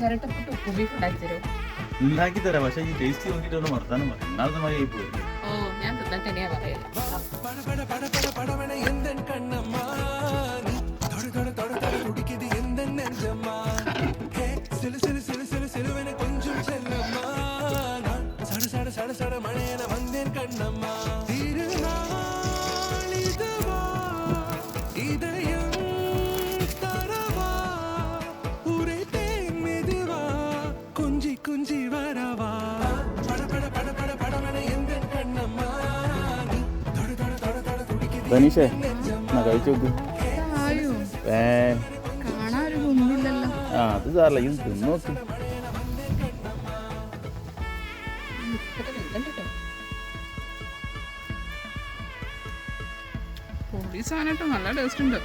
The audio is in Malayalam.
ചിരട്ടപ്പെട്ട് ഉപ്പ് ബീഫ് ഉണ്ടാക്കി തരുമോ ഉണ്ടാക്കി തരാം പക്ഷെ ഈ ടേസ്റ്റ് നോക്കിയിട്ട് ഒന്ന് വർത്താനം പറയും ഇന്നാളത്തെ മതി ആയി പോയി ഓ ഞാൻ തിന്നിട്ട് തന്നെയാ പറയല பட பட பட பட படவன எந்த கண்ணம்மா நீ தொட தொட தொட தொட துடிக்குது எந்த நெஞ்சம்மா ஹே சிலு சிலு சிலு சிலு சிலுவென கொஞ்சம் செல்லம்மா நான் சட சட சட சட மழையன வந்தேன் கண்ணம்மா കുഞ്ചി വരവാ. ധനീഷേ എന്നാ നല്ല ടേസ്റ്റ് ഉണ്ട്.